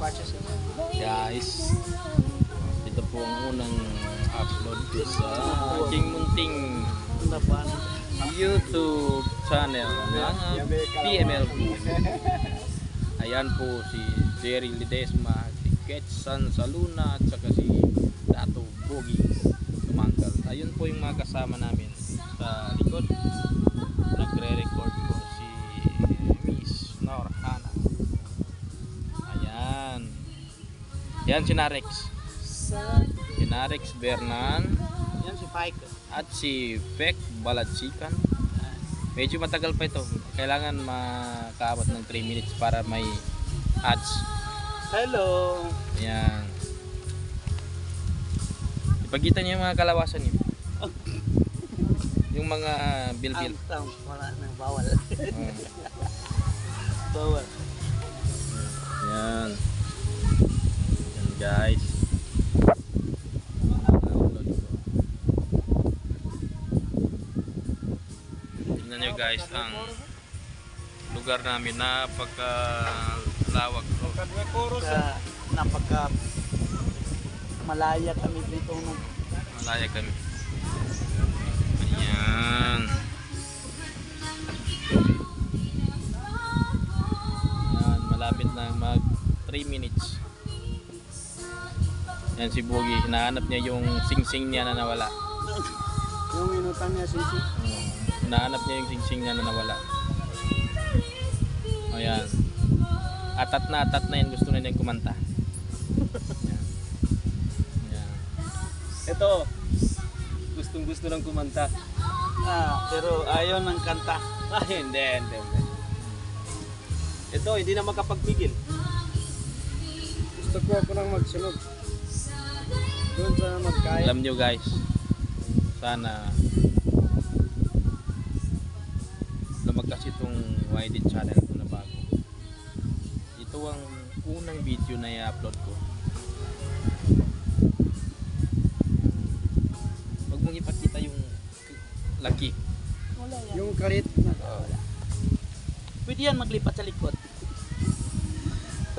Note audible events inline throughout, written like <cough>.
it. Guys, ito po ang unang upload ko sa aking munting. YouTube channel ng PML po. Ayan po si Jerry Ledesma, si Ketsan Saluna at saka si Dato Bogi Tumangkal. Ayun po yung mga kasama namin sa Yan si Narex. Si Narex Bernan Yan si Pike. at si Beck Balatsikan. Medyo matagal pa ito. Kailangan makaabot ng 3 minutes para may ads. Hello. Ayan. Ipagkita niyo yung mga kalawasan niyo. <laughs> Yung mga bilbil. Ang wala na bawal. Oh. bawal. Guys. Tingnan nyo guys ang lugar namin napaka lawak napaka malaya kami dito Malaya kami. Ayan. Ayan, malapit na mag 3 minutes. Yan si Bogi, hinahanap niya yung sing-sing niya na nawala. yung inutang niya sisi. Oo. Hinahanap niya yung sing-sing niya na nawala. Ayan. Atat na atat na yan, gusto na niyang kumanta. Ayan. Ayan. Ito, gustong gusto ng kumanta. Ah, pero ayaw ng kanta. <laughs> Ah, hindi, hindi, hindi. Ito, hindi na makapagpigil. Gusto ko ako nang magsunod. Doon sa magkaya. Alam nyo guys, sana lumagkas itong YD channel ko na bago. Ito ang unang video na i-upload ko. Huwag mong ipakita yung laki. Wala yan. Yung karit. Pwede yan maglipat sa likod.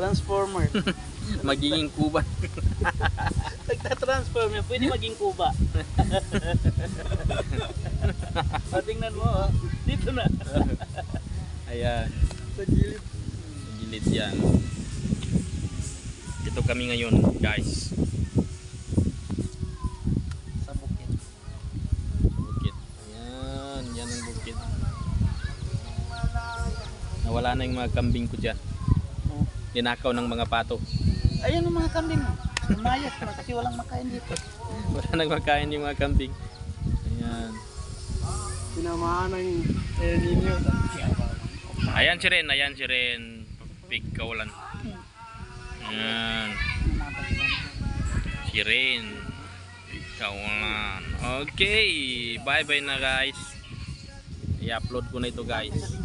Transformer. <laughs> Magiging kuban. <laughs> Nagta-transform yan. Pwede maging kuba. o, <laughs> tingnan mo. Oh. Dito na. Ayan. Sa gilid. Sa gilid yan. Ito kami ngayon guys. Sa bukid. Sa bukid. Ayan. Yan ang bukid. Nawala na yung mga kambing ko dyan. Ninakaw ng mga pato. Ayan ang mga kambing. Mayat na kasi walang makain dito. Wala nang makain yung mga kambing. Ayan. Tinamaan ng El Nino. Ayan si Ren. Ayan si Ren. Big kawalan. Ayan. Si Ren. Big kawalan. Okay. Bye bye na guys. I-upload ko na ito guys.